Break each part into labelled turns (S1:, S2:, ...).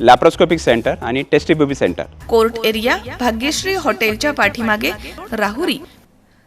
S1: Laparoscopic centre आणि test tube baby centre
S2: court area Bhagyashree हॉटेलच्या पाठीमागे राहुरी.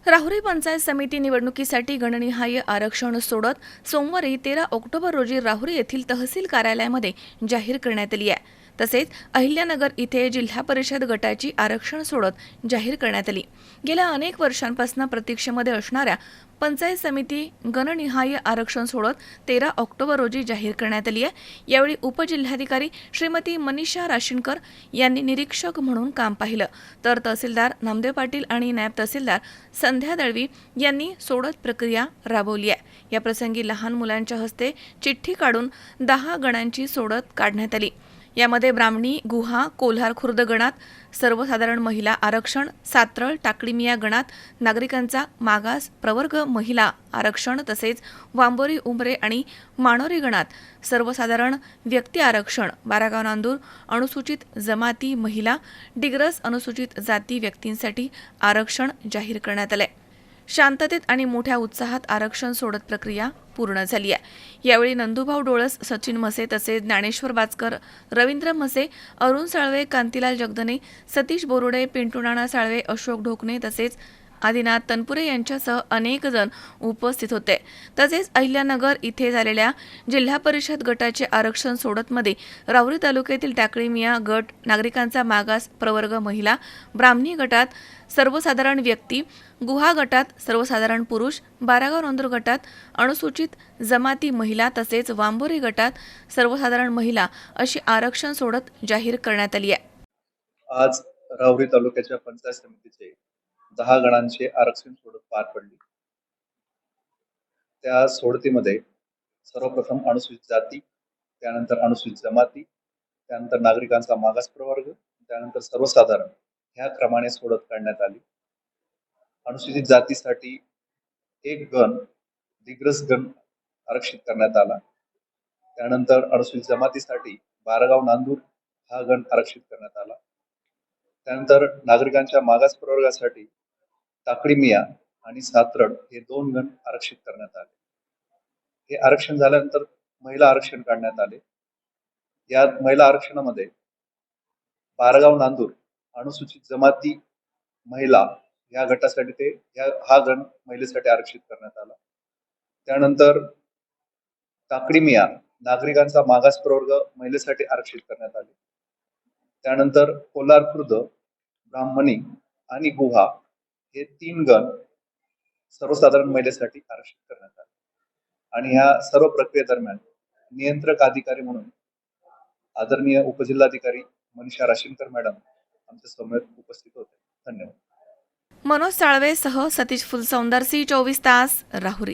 S2: राहुरी पंचायत समिती निवडणुकीसाठी गणनिहाय आरक्षण सोडत सोमवारी तेरा ऑक्टोबर रोजी राहुरी येथील तहसील कार्यालयामध्ये जाहीर करण्यात आली आहे. तसेच अहिल्यानगर इथे जिल्हा परिषद गटाची आरक्षण सोडत जाहीर करण्यात आली. गेल्या अनेक वर्षांपासून प्रतीक्षेमध्ये असणाऱ्या पंचायत समिती गणनिहाय आरक्षण सोडत तेरा ऑक्टोबर रोजी जाहीर करण्यात आली आहे. यावेळी उपजिल्हाधिकारी श्रीमती मनीषा राशीनकर यांनी निरीक्षक म्हणून काम पाहिलं. तर तहसीलदार नामदेव पाटील आणि नायब तहसीलदार संध्या दळवी यांनी सोडत प्रक्रिया राबवली आहे. याप्रसंगी लहान मुलांच्या हस्ते चिठ्ठी काढून दहा गणांची सोडत काढण्यात आली. यामध्ये ब्राह्मणी गुहा कोल्हार खुर्द गणात सर्वसाधारण महिला आरक्षण सात्रळ टाकळीमिया गणात नागरिकांचा मागास प्रवर्ग महिला आरक्षण तसेच वांबोरी उमरे आणि माणोरी गणात सर्वसाधारण व्यक्ती आरक्षण बारागाव नांदूर अनुसूचित जमाती महिला डिग्रस अनुसूचित जाती व्यक्तींसाठी आरक्षण जाहीर करण्यात आलंय. शांततेत आणि मोठ्या उत्साहात आरक्षण सोडत प्रक्रिया पूर्ण झाली आहे. यावेळी नंदुभाऊ डोळस सचिन मसे तसेच ज्ञानेश्वर बाचकर रवींद्र मसे अरुण साळवे कांतीलाल जगदने सतीश बोरुडे पिंटू नाना साळवे अशोक ढोकणे तसेच आदिनाथ तनपुरे यांच्यासह अनेक जण उपस्थित होते. तसेच अहिल्यानगर इथे झालेल्या जिल्हा परिषद गटाचे आरक्षण सोडतमध्ये राऊरी तालुक्यातील टाकळीमिया गट नागरिकांचा मागास प्रवर्ग महिला ब्राह्मणी गटात सर्वसाधारण व्यक्ती गुहा गटात सर्वसाधारण पुरुष बारागाव नोंदूर गटात अनुसूचित जमाती महिला तसेच वांबोरी गटात सर्वसाधारण महिला अशी आरक्षण सोडत जाहीर करण्यात आली आहे.
S3: आज राहुरी तालुक्याच्या पंचायत समितीचे दहा गणांचे आरक्षण सोडत पार पडली. त्या सोडतीमध्ये सर्वप्रथम अनुसूचित जाती त्यानंतर अनुसूचित जमाती त्यानंतर नागरिकांचा मागास प्रवर्ग त्यानंतर सर्वसाधारण ह्या क्रमाने सोडत काढण्यात आली. अनुसूचित जातीसाठी एक गण दिग्रस गण आरक्षित करण्यात आला. त्यानंतर अनुसूचित जमातीसाठी बारगाव नांदूर हा गण आरक्षित करण्यात आला. त्यानंतर नागरिकांच्या मागास प्रवर्गासाठी काकडीमिया मिया आणि सातरड हे दोन गण आरक्षित करण्यात आले. हे आरक्षण झाल्यानंतर महिला आरक्षण काढण्यात आले. या महिला आरक्षणामध्ये बारगाव नांदूर अनुसूचित जमाती महिला या गटासाठी ते या हा गण महिलेसाठी आरक्षित करण्यात आला. त्यानंतर काकडीमिया मिया नागरिकांचा मागास प्रवर्ग महिलेसाठी आरक्षित करण्यात आले. त्यानंतर कोलार खुर्द ब्राह्मणी आणि गुहा हे तीन गण सर्वसाधारण महिलेसाठी आरक्षित करण्यात आले. आणि ह्या सर्व प्रक्रियेदरम्यान नियंत्रक अधिकारी म्हणून आदरणीय उपजिल्हाधिकारी मनीषा राशीनकर मॅडम आमच्यासमोर उपस्थित होते. धन्यवाद.
S2: मनोज साळवेसह सतीश फुलसौंदर सी चोवीस तास राहुरी.